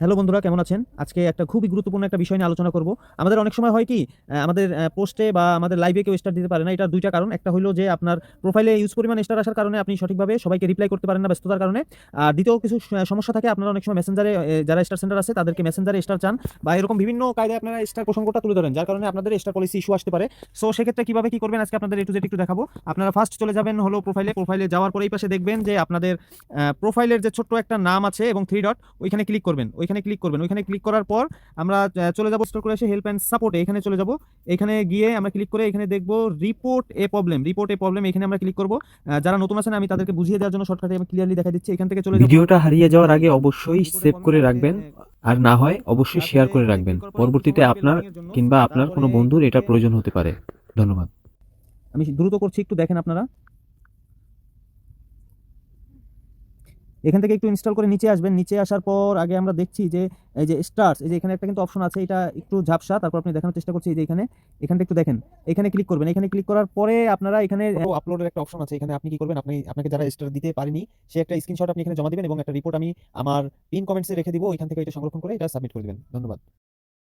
Hello বন্ধুরা, কেমন আছেন? আজকে একটা খুবই গুরুত্বপূর্ণ একটা বিষয় নিয়ে আলোচনা করব। আমাদের অনেক সময় হয় কি আমাদের পোস্টে বা আমাদের লাইভে কেউ স্টার দিতে পারে না এটা দুইটা কারণ। একটা হলো যে আপনার প্রোফাইলে ইউজ পরিমাণ স্টার আসার কারণে আপনি সঠিকভাবে সবাইকে রিপ্লাই করতে পারেন না ব্যস্ততার কারণে। আর দ্বিতীয় কিছু সমস্যা থাকে, আপনারা অনেক সময় মেসেঞ্জারে যারা স্টার সেন্টার আছে, তাদেরকে মেসেঞ্জারে স্টার চান বা এরকম বিভিন্ন কায়দায় আপনারা স্টার প্রসঙ্গটা তুলে ধরেন, যার কারণে আপনাদের স্টার পলিসি ইস্যু আসতে পারে। সো সেক্ষেত্রে কীভাবে কী করবেন? আজকে আপনাদের একটু যেটা একটু দেখাবো। আপনারা ফার্স্ট চলে যাবেন হলো প্রোফাইলে প্রোফাইলে যাওয়ার পরেই পাশে দেখবেন যে আপনাদের প্রোফাইলের যে ছোট্ট একটা নাম আছে এবং থ্রি ডট ওইখানে ক্লিক করবেন। ওইখানে ক্লিক করবেন। ওইখানে ক্লিক করার পর আমরা চলে যাব স্টোর করে এসে হেল্প অ্যান্ড সাপোর্টে এখানে চলে যাব। এখানে গিয়ে আমরা ক্লিক করে এখানে দেখব report a problem report a problem এখানে আমরা ক্লিক করব। যারা নতুন আছেন আমি তাদেরকে বুঝিয়ে দেওয়ার জন্য শর্টকাটে আমি ক্লিয়ারলি দেখা দিচ্ছি। এখান থেকে চলে ভিডিওটা হারিয়ে যাওয়ার আগে অবশ্যই সেভ করে রাখবেন। আর না হয় অবশ্যই শেয়ার করে রাখবেন। পরবর্তীতে আপনার কিংবা আপনার কোনো বন্ধুর এটা প্রয়োজন হতে পারে। ধন্যবাদ। আমি দ্রুত করছি একটু দেখেন আপনারা। এখান থেকে একটু ইনস্টল করে নিচে আসবেন। নিচে আসার পর আগে আমরা দেখছি যে, এই যে স্টার্স এই যে এখানে একটা কিন্তু অপশন আছে, এটা একটু ঝাপসা, তারপর আপনি দেখানোর চেষ্টা করছি, এই যে এখানে, এখানটা একটু দেখেন। এখানে ক্লিক করবেন। এখানে ক্লিক করার পরে আপনারা এখানে আপলোডের একটা অপশন আছে। এখানে আপনি কি করবেন? আপনি, আপনাকে যারা স্টার দিতে পারেনি, সে একটা স্ক্রিনশট আপনি এখানে জমা দেবেন এবং একটা রিপোর্ট আমি আমার পিন কমেন্টসে রেখে দিব। এখান থেকে এটা সংরক্ষণ করে এটা সাবমিট করে দেবেন। ধন্যবাদ।